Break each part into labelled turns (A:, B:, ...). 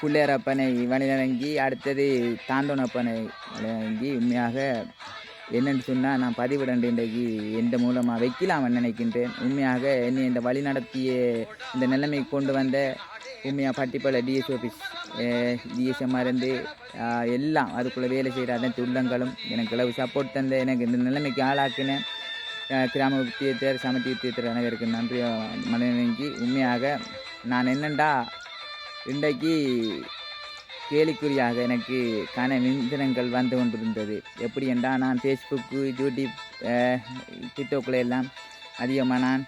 A: புள்ளையரப்பனை வழிநடங்கி அடுத்தது தாண்டோனப்பனை வழிநடங்கி உண்மையாக என்னென்னு சொன்னால் நான் பதிவிடண்டு இன்றைக்கு எந்த மூலமாக வைக்கலாம்னு நினைக்கின்றேன். உண்மையாக என்னை இந்த வழி நடத்திய இந்த நிலைமைக்கு கொண்டு வந்த உண்மையாக பட்டிப்பள டிஎஸ் ஆஃபீஸ் டிஎஸ்எம்மாக இருந்து எல்லாம் அதுக்குள்ளே வேலை செய்கிற அனைத்து உள்ளங்களும் எனக்கு அளவு சப்போர்ட் தந்த எனக்கு இந்த நிலைமைக்கு ஆளாக்கின கிராம தீர்த்தர் சமத்தி தீர்த்தர் அனைவருக்கு நன்றி. மனநிலைக்கு உண்மையாக நான் என்னண்டா இன்றைக்கு கேலிக்குறியாக எனக்கு கன விந்தனங்கள் வந்து கொண்டிருந்தது. எப்படி என்றால் நான் ஃபேஸ்புக்கு யூடியூப் டிக்டாக்ல எல்லாம் அதிகமாக நான்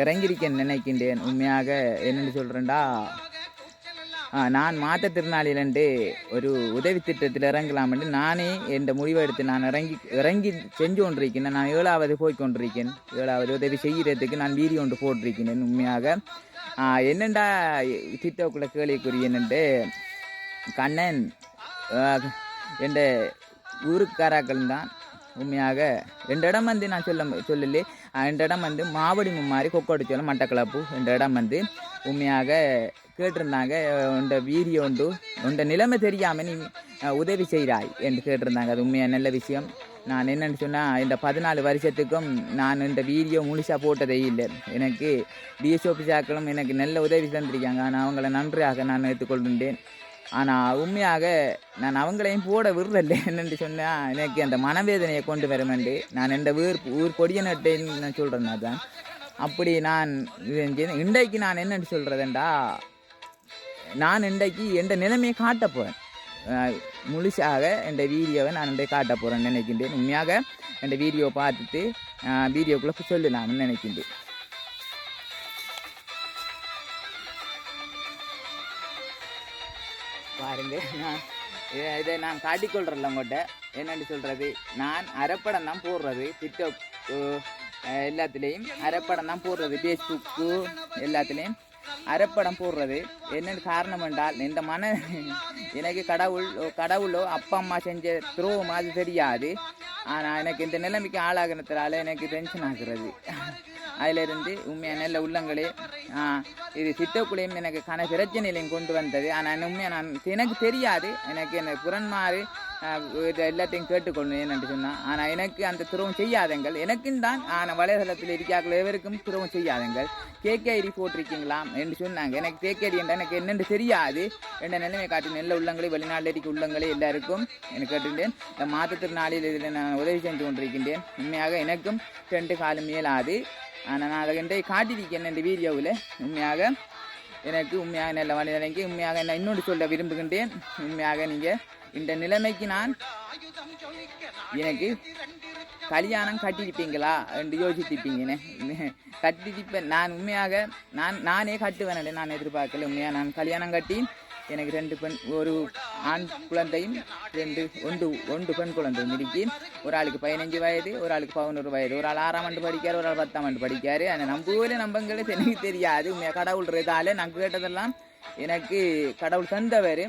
A: இறங்கியிருக்க நினைக்கின்றேன். உண்மையாக என்னென்னு சொல்கிறேன்டா நான் மாற்றுத்திறனாளிலண்டு ஒரு உதவி திட்டத்தில் என்று நானே என்ற முடிவெடுத்து நான் இறங்கி இறங்கி செஞ்சு கொண்டிருக்கிறேன். நான் ஏழாவது போய் கொண்டிருக்கேன் ஏழாவது உதவி செய்கிறதுக்கு நான் வீடியோ ஒன்று போட்டிருக்கிறேன். உண்மையாக என்னண்டா டிக்டாக்குள்ள கேள்விக்குரிய என்னண்டு? கண்ணன் என்ற ஊருக்காராக்கள் தான் உண்மையாக. ரெண்டு இடம் வந்து நான் சொல்ல சொல்லலே. ரெண்டு இடம் வந்து மாவடி மும்மாரி கொக்கோடிச்சோளம் மட்டக்களப்பு என்ற இடம் வந்து உண்மையாக கேட்டிருந்தாங்க. உண்ட வீடியோ உண்டு. உண்ட நிலைமை தெரியாமல் நீ உதவி செய்கிறாய் என்று கேட்டிருந்தாங்க. அது உண்மையாக நல்ல விஷயம்? நான் என்னென்னு சொன்னால் இந்த பதினாலு வருஷத்துக்கும் நான் இந்த வீடியோ முழுசாக போட்டதே இல்லை. எனக்கு டிஎஸ் ஆஃபீஸாக்களும் எனக்கு நல்ல உதவி தந்திருக்காங்க. ஆனால் அவங்கள நன்றியாக நான் எடுத்துக்கொள்கின்றேன் ஆனால் உண்மையாக நான் அவங்களையும் போட விடுறதில்ல என்னென்று சொன்னால் எனக்கு அந்த மனவேதனையை கொண்டு வரமெண்டு நான் இந்த ஊர் ஊர் கொடியனட்டைன்னு நான் சொல்கிறேன் அதான் அப்படி நான் இன்றைக்கு நான் என்னென்னு சொல்கிறதுண்டா நான் இன்றைக்கு எந்த நிலைமையை காட்ட போகிறேன் முழுசாக இந்த வீடியோவை நான் இன்றைக்கு காட்ட போகிறேன்னு நினைக்கின்றேன். உண்மையாக இந்த வீடியோ பார்த்துட்டு வீடியோக்குள்ளே சொல்லலாம்னு நினைக்கின்றேன். பாருங்க நான் இதை- நான் காட்டிக்கொள்கிறேன்ல உங்கள்கிட்ட என்னென்னு சொல்கிறது நான் அரைப்படம் தான் போடுறது டிக்டாக் எல்லாத்துலேயும் அரைப்படம் தான் போடுறது ஃபேஸ்புக்கு எல்லாத்துலேயும். அரைப்படம் போடுறது. என்னென்னு காரணம் என்றால் இந்த மன எனக்கு கடவுள் கடவுளோ அப்பா அம்மா செஞ்ச துரோகம் அது தெரியாது. ஆனால் எனக்கு இந்த நிலைமைக்கு ஆளாகிறதுனால எனக்கு டென்ஷன் ஆகிறது. அதிலிருந்து உண்மையாக நல்ல உள்ளங்களே இது சிட்டக்குள்ளேயும் எனக்கு கன பிரச்சனையிலையும் கொண்டு வந்தது. ஆனால் உண்மையாக நான் எனக்கு தெரியாது. எனக்கு என்ன புறன்மாறு இது எல்லாத்தையும் கேட்டுக்கொள்ளணும் என்னென்று சொன்னால் ஆனால் எனக்கு அந்த துறவும் செய்யாதங்கள். எனக்கும் தான் ஆனால் வலைதளத்தில் இருக்காக்கள் எவருக்கும் துறவும் செய்யாதங்கள். கேகேடி போட்டிருக்கீங்களா என்று சொன்னாங்க. எனக்கு கேகேடி என்ற எனக்கு என்னென்று தெரியாது. என்ற நிலைமை காட்டி நல்ல உள்ளங்களே வெளிநாட்டில் இருக்க உள்ளங்களே எல்லாருக்கும் எனக்கு கேட்டுட்டேன் இந்த மாற்றுத்திறனாளியில் இதில் நான் உதவி செஞ்சு கொண்டிருக்கின்றேன். உண்மையாக எனக்கும் ரெண்டு காலம் இயலாது. ஆனால் நான் அதை இன்றைய காட்டியிருக்கேன் இந்த வீடியோவில். உண்மையாக எனக்கு உண்மையாக நல்ல வழி நிலைக்கு உண்மையாக நான் இன்னொன்று சொல்ல விரும்புகின்றேன். உண்மையாக நீங்கள் இந்த நிலைமைக்கு நான் எனக்கு கல்யாணம் கட்டியிருப்பீங்களா என்று யோசித்திருப்பீங்கண்ணே கட்டியிருப்பேன். நான் உண்மையாக நான் நானே கட்டுவேன் நான் எதிர்பார்க்கல. உண்மையாக நான் கல்யாணம் கட்டி எனக்கு ரெண்டு பெண் ஒரு ஆண் குழந்தையும் ரெண்டு ஒன்று ஒன்று பெண் குழந்தையும் இருக்கு ஒரு ஆளுக்கு பதினஞ்சு வயது ஒரு ஆளுக்கு பதினோரு வயது. ஒரு ஆள் ஆறாம் ஆண்டு படிக்கார் ஒரு ஆள் பத்தாம் ஆண்டு படிக்காரு ஆனால் நம்ம ஊரில் நம்பங்களே எனக்கு தெரியாது. உண்மையாக கடவுள் இருதால நான் கேட்டதெல்லாம் எனக்கு கடவுள் தந்தவர்.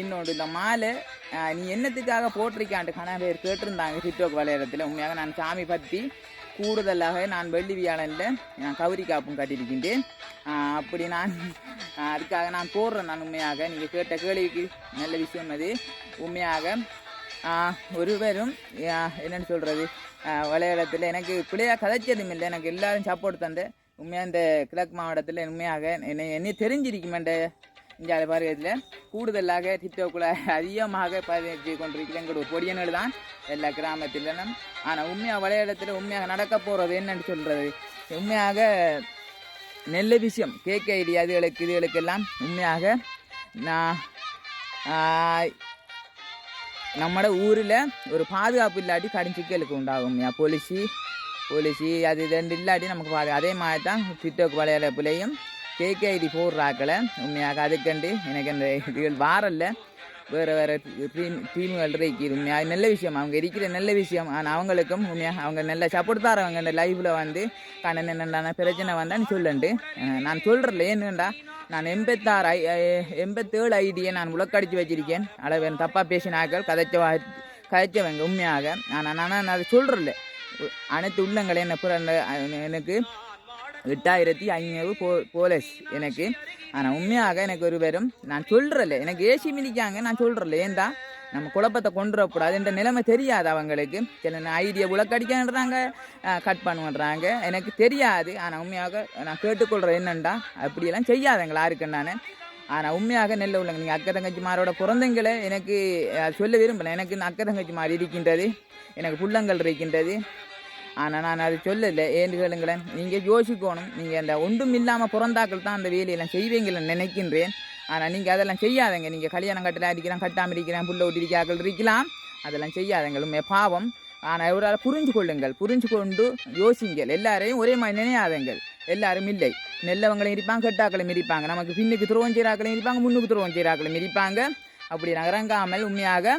A: இன்னொன்று இந்த மாலை நீ என்னத்துக்காக போட்டிருக்கான்ட்டு கணா பேர் கேட்டிருந்தாங்க டிக்டாக் வலையறத்தில் உண்மையாக நான் சாமி பற்றி கூடுதலாக நான் வெள்ளி வியாழனில் நான் கௌரி காப்பும் கட்டியிருக்கின்றேன். அப்படி நான் அதுக்காக நான் போடுறேன் நான் உண்மையாக. நீங்கள் கேட்ட கேள்விக்கு நல்ல விஷயம் அது. உண்மையாக ஒருவரும் என்னென்னு என்னன்னு சொல்கிறது விளையாடத்தில் எனக்கு பிள்ளையாக கதைச்சதும் இல்லை. எனக்கு எல்லோரும் சப்போர்ட் தந்து உண்மையாக இந்த கிழக்கு மாவட்டத்தில் உண்மையாக என்னை என்னை இந்தியாவில் இந்த பருவத்தில் கூடுதலாக டிக்டாக்குள்ள அதிகமாக பதிவு கொண்டிருக்கிற எங்களோட பொடியன்கள் தான் எல்லா கிராமத்திலும் ஆனால் உண்மையாக விளையாடத்தில் உண்மையாக நடக்க போகிறது என்னன்னு சொல்கிறது உண்மையாக நெல் விஷயம் கேட்க ஐடி அதுகளுக்கு இதுகளுக்கெல்லாம் உண்மையாக நான் நம்மட ஊரில் ஒரு பாதுகாப்பு இல்லாட்டி கடும் சிக்கலுக்கு உண்டாகும் போலீஸு போலீஸு அது இது ரெண்டு இல்லாட்டி நமக்கு பாது அதே மாதிரி தான் டிக்டாக் விளையாடப்புலையும் கேகேஐடி போடுறாக்களை. உண்மையாக அதுக்கண்டு எனக்கு அந்த இதுகள் வாரல்ல. வேறு வேறு டீம் டீமுகள் இருக்குது உண்மையாக நல்ல விஷயம். அவங்க இருக்கிற நல்ல விஷயம். ஆனால் அவங்களுக்கும் உண்மையாக அவங்க நல்ல சப்போர்ட் தரவங்க இந்த லைவில் வந்து கண்ணன் என்னென்ன பிரச்சனை வந்தான்னு சொல்லுண்டு. நான் சொல்கிறல என்னண்டா நான் எண்பத்தாறு ஐ எண்பத்தேழு ஐடியை நான் உலக்கடிச்சு வச்சிருக்கேன். அளவன் தப்பாக பேசினாக்கள் கதைச்ச வா- கதைச்சவங்க உண்மையாக. ஆனால் நான் அதை சொல்கிறல அனைத்து உள்ளங்களை என்ன எனக்கு எட்டாயிரத்தி ஐநூறு போ போலீஸ் எனக்கு. ஆனால் உண்மையாக எனக்கு ஒரு வெறும் நான் சொல்கிறல எனக்கு ஏசி மிதிக்காங்க நான் சொல்கிறல ஏன்டா? நம்ம குழப்பத்தை கொண்டு வரக்கூடாது என்ற நிலைமை தெரியாது அவங்களுக்கு. சில ஐடியா உலக்கடிக்கன்றாங்க கட் பண்ணுறாங்க. எனக்கு தெரியாது. ஆனால் உண்மையாக நான் கேட்டுக்கொள்கிறேன் என்னண்டா? அப்படியெல்லாம் செய்யாதங்க யாருக்குன்னு நான். ஆனால் உண்மையாக நெல்ல உள்ளங்க நீங்கள் அக்கா தங்கச்சிமாரோட பிறந்தங்களை எனக்கு சொல்ல விரும்பல. எனக்கு அக்க அக்கா தங்கச்சிமார் இருக்கின்றது எனக்கு புள்ளங்கள் இருக்கின்றது. ஆனால் நான் அது சொல்லலை. ஏன்னு கேளுங்களேன். நீங்கள் யோசிக்கணும். நீங்கள் அந்த ஒன்றும் இல்லாமல் பிறந்தாக்கள் தான் அந்த வேலையெல்லாம் செய்வீங்கன்னு நினைக்கின்றேன். ஆனால் நீங்கள் அதெல்லாம் செய்யாதங்க. நீங்கள் கல்யாணம் கட்டலாம் அடிக்கிறேன் கட்டாமல் இருக்கிறேன் புள்ள ஒட்டிருக்காக்கள் இருக்கலாம். அதெல்லாம் செய்யாதங்கள் உண்மை பாவம். ஆனால் ஒரு புரிஞ்சு கொள்ளுங்கள். புரிஞ்சு கொண்டு யோசிங்கள். எல்லாரையும் ஒரே மாதிரி நினையாதங்கள். எல்லாரும் இல்லை. நெல்லவங்களையும் இருப்பாங்க கெட்டாக்களும் இருப்பாங்க நமக்கு பின்னுக்கு துருவம் செய்கிறாக்களையும் இருப்பாங்க முன்னுக்கு துருவம் செய்கிறாக்களும் இருப்பாங்க அப்படி நகரங்காமல் உண்மையாக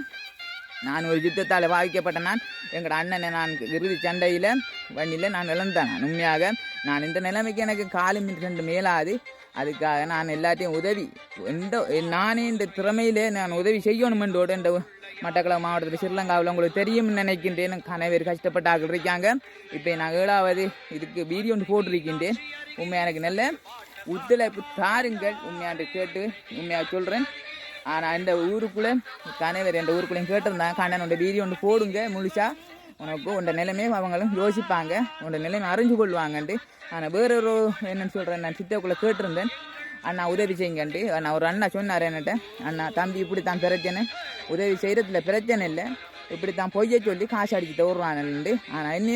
A: நான் ஒரு யுத்தத்தால் பாதிக்கப்பட்ட நான் எங்களோட அண்ணனை நான் இறுதி சண்டையில் வண்டியில் நான் இழந்தேன். நான் உண்மையாக நான் இந்த நிலைமைக்கு எனக்கு காலும் ரெண்டு மேலாது. அதுக்காக நான் எல்லாத்தையும் உதவி எந்த நானே இந்த திறமையிலே நான் உதவி செய்யணும் என்றோடு இந்த மட்டக்களப்பு மாவட்டத்தில் ஸ்ரீலங்காவில் உங்களுக்கு தெரியும் நினைக்கின்றேன். கணவர் கஷ்டப்பட்டாக்கள் இருக்காங்க. இப்போ நான் ஏழாவது இதுக்கு வீடியோ ஒன்று போட்டிருக்கின்றேன். உண்மையாக எனக்கு நல்ல ஒத்துழைப்பு தாருங்கள். உண்மையாண்டு கேட்டு உண்மையாக சொல்கிறேன் ஆனால் இந்த ஊருக்குள்ளே கணவர் எந்த ஊருக்குள்ளேயும் கேட்டிருந்தாங்க கண்ணனோட வீடியோ ஒன்று போடுங்க முழிச்சா உனக்கு உண்ட நிலைமையை அவங்களும் யோசிப்பாங்க. உண்ட நிலைமை அறிஞ்சு கொள்வாங்கன்ட்டு. ஆனால் வேறொரு என்னன்னு சொல்கிறேன் நான் சித்தக்குள்ளே கேட்டிருந்தேன். அண்ணா உதவி செய்யுங்கன்ட்டு. அண்ணா ஒரு அண்ணா சொன்னார் என்கிட்ட அண்ணா தம்பி இப்படி தான் பிரச்சனை. உதவி செய்கிறதுல பிரச்சனை இல்லை. இப்படி தான் பொய்யை சொல்லி காசு அடிச்சு வருவானுண்டு ஆனால் என்ன?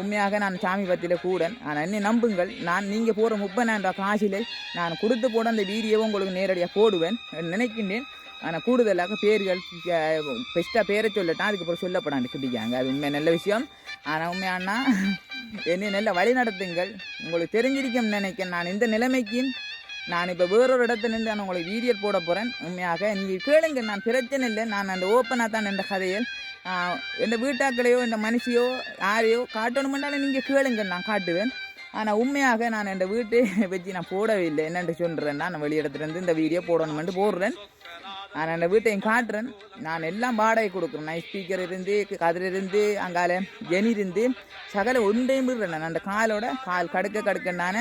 A: உண்மையாக நான் சாமி பத்தியில் கூடன். ஆனால் என்ன நம்புங்கள்? நான் நீங்கள் போகிற முப்பதாயிரம் காசில் நான் கொடுத்து போட அந்த வீடியோவை உங்களுக்கு நேரடியாக போடுவேன் நினைக்கின்றேன். ஆனால் கூடுதலாக பேர்கள் பெஸ்ட்டாக பேரை சொல்லட்டான் அதுக்கப்புறம் சொல்லப்படான்னு சொல்லிக்காங்க அது உண்மை நல்ல விஷயம். ஆனால் உண்மையானா என்னை நல்ல வழி நடத்துங்கள். உங்களுக்கு தெரிஞ்சிருக்கும் நினைக்கிறேன். நான் இந்த நிலைமைக்கு நான் இப்போ வேறொரு இடத்துல நின்று நான் உங்களுக்கு வீடியோ போட போகிறேன் உண்மையாக நீங்கள் கேளுங்க நான் பிரச்சனை இல்லை. நான் அந்த ஓப்பனாக தான் என்ற கதையில் இந்த வீட்டாக்களையோ இந்த மனுஷியோ யாரையோ காட்டணுமென்றாலும் நீங்கள் கேளுங்க நான் காட்டுவேன். ஆனால் உண்மையாக நான் இந்த வீட்டை வச்சு நான் போடவே இல்லை. என்னென்று சொல்கிறேன் நான் வெளியிடத்துலேருந்து இந்த வீடியோ போடணுமென்ட்டு போடுறேன். நான் அந்த வீட்டையும் காட்டுறேன். நான் எல்லாம் வாடகை கொடுக்குறேன். நான் ஸ்பீக்கர் இருந்து கதிர் இருந்து அங்கால ஜெனி இருந்து சகல ஒன்றையும் விடுறேன். நான் அந்த காலோட கால் கடுக்க கடுக்க நான்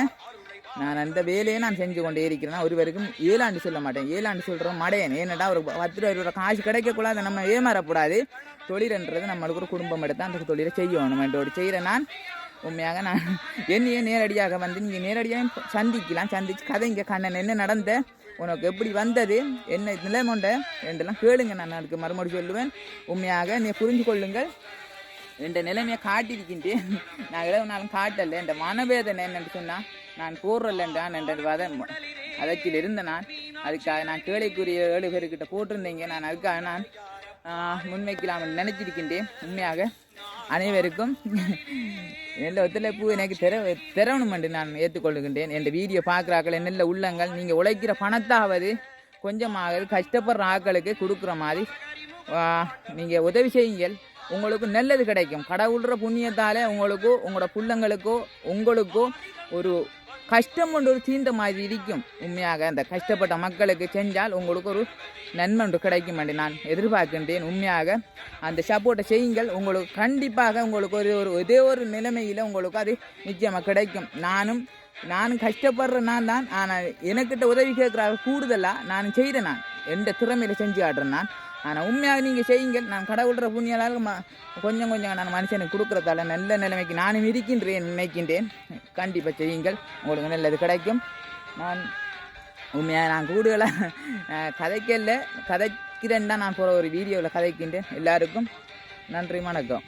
A: நான் அந்த வேலையை நான் செஞ்சு கொண்டே இருக்கிறேன் ஒருவருக்கும் ஏழாண்டு சொல்ல மாட்டேன். ஏழாண்டு சொல்கிறோம் மடையன். ஏன்னடா ஒரு பத்து ரூபா இருபது காசு கிடைக்கக்கூடாது நம்ம ஏமாறக்கூடாது. தொழில்ன்றது நம்மளுக்கு ஒரு குடும்பம் எடுத்து அந்த தொழிலை செய்யணும். என்றோடு செய்கிறேன் நான் உண்மையாக நான் என்னையே நேரடியாக வந்து நீங்கள் நேரடியாக சந்திக்கலாம். சந்திச்சு கதை இங்கே கண்ணன் என்ன நடந்த உனக்கு எப்படி வந்தது என்ன நிலைமொண்ட என்றெல்லாம் கேளுங்க. நான் அதுக்கு மறுமொழி சொல்லுவேன். உண்மையாக நீ புரிஞ்சு கொள்ளுங்கள். என்ற நிலைமையை காட்டியிருக்கின்றேன். நான் இளவு நாளும் காட்டலை. இந்த மனவேதனை என்னென்று சொன்னால் நான் போடுறலன்றான் என்ற வத அதற்கில் இருந்த நான். அதுக்காக நான் கேளைக்குரிய ஏழு பேருக்கிட்ட போட்டிருந்தீங்க. நான் அதுக்காக நான் முன்வைக்கலாம் நினைச்சிருக்கின்றேன். உண்மையாக அனைவருக்கும் நல்ல ஒத்துழைப்பு எனக்கு தெர திறவணும் என்று நான் ஏற்றுக்கொள்கின்றேன். என் வீடியோ பார்க்குறாக்கள் நல்ல உள்ளங்கள் நீங்கள் உழைக்கிற பணத்தாவது கொஞ்சமாக கஷ்டப்படுற ஆக்களுக்கு கொடுக்குற மாதிரி நீங்கள் உதவி செய்யுங்கள். உங்களுக்கு நல்லது கிடைக்கும். கடவுள்ற புண்ணியத்தால் உங்களுக்கும் உங்களோட பிள்ளைங்களுக்கோ உங்களுக்கோ ஒரு கஷ்டம் கொண்டு ஒரு தீண்ட மாதிரி இருக்கும் உண்மையாக அந்த கஷ்டப்பட்ட மக்களுக்கு செஞ்சால் உங்களுக்கு ஒரு நன்மை ஒன்று கிடைக்கும் என்று நான் எதிர்பார்க்கின்றேன். உண்மையாக அந்த சப்போர்ட்டை செய்யுங்கள். உங்களுக்கு கண்டிப்பாக உங்களுக்கு ஒரு ஒரு இதே ஒரு நிலைமையில் உங்களுக்கு அது நிச்சயமாக கிடைக்கும். நானும் நானும் கஷ்டப்படுற நான் தான். ஆனால் எனக்கிட்ட உதவி கேட்குற கூடுதலாக நான் செய்கிறேன் நான். எந்த திறமையில் செஞ்சு காட்டுறேன் நான்? ஆனால் உண்மையாக நீங்கள் செய்யுங்கள். நான் கடவுள்கிற புண்ணியலால் கொஞ்சம் கொஞ்சம் நான் மனுஷனுக்கு கொடுக்குறதால நல்ல நிலைமைக்கு நானும் இருக்கின்றேன் நினைக்கின்றேன். கண்டிப்பாக செய்யுங்கள். உங்களுக்கு நல்லது கிடைக்கும். நான் உண்மையாக நான் கூடுதலாக கதைக்கல கதைக்கிறேன் தான் நான் போகிற ஒரு வீடியோவில் கதைக்கின்றேன். எல்லாருக்கும் நன்றி வணக்கம்.